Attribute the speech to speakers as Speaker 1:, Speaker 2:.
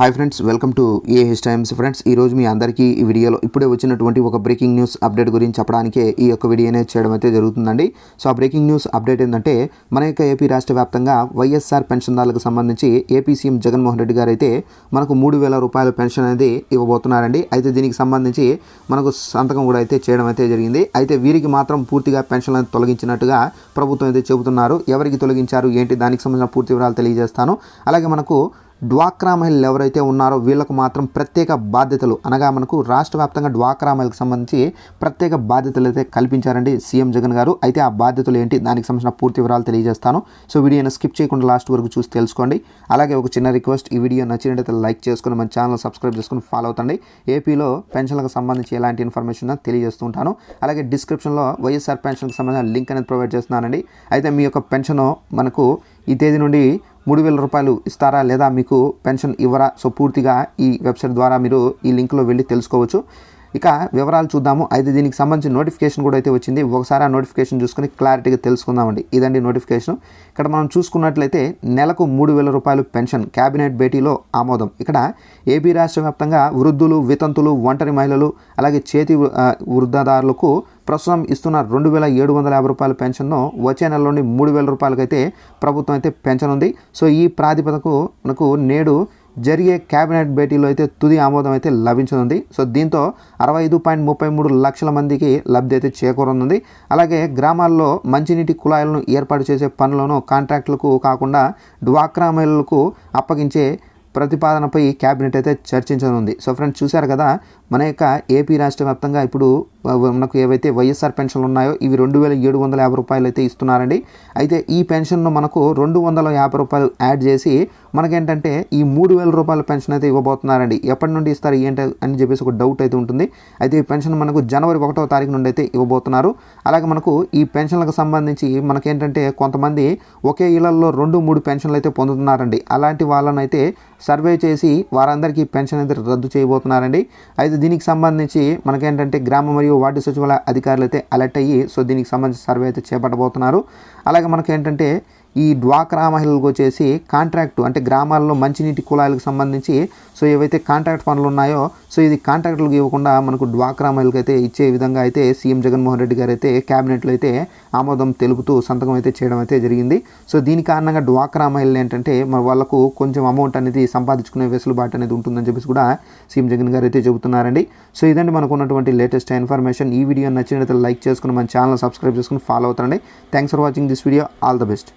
Speaker 1: Hi friends welcome to AH Times friends ఈరోజు మీ అందరికీ ఈ వీడియోలో ఇప్పుడే వచ్చినటువంటి ఒక బ్రేకింగ్ న్యూస్ అప్డేట్ గురించి చెప్పడానికే ఈ యొక్క వీడియో అనేది చేయడం అయితే జరుగుతుందండి. సో ఆ బ్రేకింగ్ న్యూస్ అప్డేట్ ఏంటంటే మన యొక్క ఏపీ రాష్ట్ర వ్యాప్తంగా వైఎస్ఆర్ పెన్షన్దారులకు సంబంధించి ఏపీ సీఎం జగన్మోహన్ రెడ్డి గారు అయితే మనకు మూడు వేల రూపాయల పెన్షన్ అనేది ఇవ్వబోతున్నారండి. అయితే దీనికి సంబంధించి మనకు సంతకం కూడా అయితే చేయడం అయితే జరిగింది. అయితే వీరికి మాత్రం పూర్తిగా పెన్షన్ తొలగించినట్టుగా ప్రభుత్వం అయితే చెబుతున్నారు. ఎవరికి తొలగించారు? ఏంటి? దానికి సంబంధించిన పూర్తి వివరాలు తెలియజేస్తాను. అలాగే మనకు డ్వాక్రా మహిళలు ఎవరైతే ఉన్నారో వీళ్ళకు మాత్రం ప్రత్యేక బాధ్యతలు. అనగా మనకు రాష్ట్ర వ్యాప్తంగా డ్వాక్రా మహిళకు సంబంధించి ప్రత్యేక బాధ్యతలు అయితే కల్పించారండి సీఎం జగన్ గారు. అయితే ఆ బాధ్యతలు ఏంటి? దానికి సంబంధించిన పూర్తి వివరాలు తెలియజేస్తాను. సో వీడియోని స్కిప్ చేయకుండా లాస్ట్ వరకు చూసి తెలుసుకోండి. అలాగే ఒక చిన్న రిక్వెస్ట్ ఈ వీడియో నచ్చినట్లయితే లైక్ చేసుకుని మన ఛానల్ సబ్స్క్రైబ్ చేసుకుని ఫాలో అవుతండి. ఏపీలో పెన్షన్లకు సంబంధించి ఎలాంటి ఇన్ఫర్మేషన్ తెలియజేస్తూ ఉంటాను. అలాగే డిస్క్రిప్షన్లో వైఎస్ఆర్ పెన్షన్కి సంబంధించిన లింక్ అనేది ప్రొవైడ్ చేస్తున్నానండి. అయితే మీ యొక్క పెన్షన్ మనకు ఈ తేదీ నుండి మూడు వేల రూపాయలు ఇస్తారా లేదా మీకు పెన్షన్ ఇవ్వరా? సో పూర్తిగా ఈ వెబ్సైట్ ద్వారా మీరు ఈ లింక్లో వెళ్ళి తెలుసుకోవచ్చు. ఇక వివరాలు చూద్దాము. అయితే దీనికి సంబంధించిన నోటిఫికేషన్ కూడా అయితే వచ్చింది. ఒకసారి ఆ నోటిఫికేషన్ చూసుకుని క్లారిటీగా తెలుసుకుందామండి. ఇదండి నోటిఫికేషన్ ఇక్కడ మనం చూసుకున్నట్లయితే నెలకు మూడు వేల రూపాయలు పెన్షన్ క్యాబినెట్ భేటీలో ఆమోదం. ఇక్కడ ఏపీ రాష్ట్ర వ్యాప్తంగా వృద్ధులు వితంతులు ఒంటరి మహిళలు అలాగే చేతి వృద్ధదారులకు ప్రస్తుతం ఇస్తున్న రెండు వేల ఏడు వందల యాభై రూపాయల పెన్షన్ను వచ్చే నెల నుండి మూడు వేల రూపాయలకైతే ప్రభుత్వం అయితే పెంచనుంది. సో ఈ ప్రాతిపదకు మనకు నేడు జరిగే కేబినెట్ భేటీలో అయితే తుది ఆమోదం అయితే లభించనుంది. సో దీంతో అరవై ఐదు పాయింట్ ముప్పై మూడు లక్షల మందికి లబ్ధి అయితే చేకూరనుంది. అలాగే గ్రామాల్లో మంచినీటి కుళాయిలను ఏర్పాటు చేసే పనులను కాంట్రాక్టులకు కాకుండా డ్వాక్రా మహిళలకు అప్పగించే ప్రతిపాదనపై క్యాబినెట్ అయితే చర్చించనుంది. సో ఫ్రెండ్స్ చూశారు కదా మన యొక్క ఏపీ రాష్ట్ర వ్యాప్తంగా ఇప్పుడు మనకు ఏవైతే వైఎస్ఆర్ పెన్షన్లు ఉన్నాయో ఇవి రెండు వేల ఏడు వందల యాభై రూపాయలు అయితే ఇస్తున్నారండి. అయితే ఈ పెన్షన్ను మనకు రెండు వందల యాభై రూపాయలు యాడ్ చేసి మనకేంటంటే ఈ మూడు వేల రూపాయల పెన్షన్ అయితే ఇవ్వబోతున్నారండి. ఎప్పటి నుండి ఇస్తారు ఏంటి అని చెప్పేసి ఒక డౌట్ అయితే ఉంటుంది. అయితే ఈ పెన్షన్ మనకు జనవరి ఒకటో తారీఖు నుండి అయితే ఇవ్వబోతున్నారు. అలాగే మనకు ఈ పెన్షన్లకు సంబంధించి మనకేంటంటే కొంతమంది ఒకే ఇళ్ళలో రెండు మూడు పెన్షన్లు అయితే పొందుతున్నారండి. అలాంటి వాళ్ళనైతే సర్వే చేసి వారందరికీ పెన్షన్ అయితే రద్దు చేయబోతున్నారండి. అయితే దీనికి సంబంధించి మనకేంటంటే గ్రామ మరియు వార్డు సచివాలయ అధికారులు అయితే అలర్ట్ అయ్యి సో దీనికి సంబంధించి సర్వే అయితే చేపట్టబోతున్నారు. అలాగే మనకేంటంటే ఈ డ్వాక్రా మహిళలకు వచ్చేసి కాంట్రాక్టు అంటే గ్రామాల్లో మంచినీటి కుళాయిలకు సంబంధించి సో ఏవైతే కాంట్రాక్ట్ పనులు ఉన్నాయో సో ఇది కాంట్రాక్టులకు ఇవ్వకుండా మనకు డ్వాక్రా మహిళలకు అయితే ఇచ్చే విధంగా అయితే సీఎం జగన్మోహన్ రెడ్డి గారు అయితే క్యాబినెట్లో అయితే ఆమోదం తెలుపుతూ సంతకం అయితే చేయడం అయితే జరిగింది. సో దీని కారణంగా డ్వాక్రా మహిళలు ఏంటంటే మరి వాళ్ళకు కొంచెం అమౌంట్ అనేది సంపాదించుకునే వెసులుబాటు అనేది ఉంటుందని చెప్పేసి కూడా సీఎం జగన్ గారు అయితే చెబుతున్నారండి. సో ఇదండి మనకు ఉన్నటువంటి లేటెస్ట్ ఇన్ఫర్మేషన్ ఈ వీడియో నచ్చినట్లయితే లైక్ చేసుకుని మన ఛానల్ సబ్స్క్రైబ్ చేసుకుని ఫాలో అవుతారండి. Thanks for watching this video all the best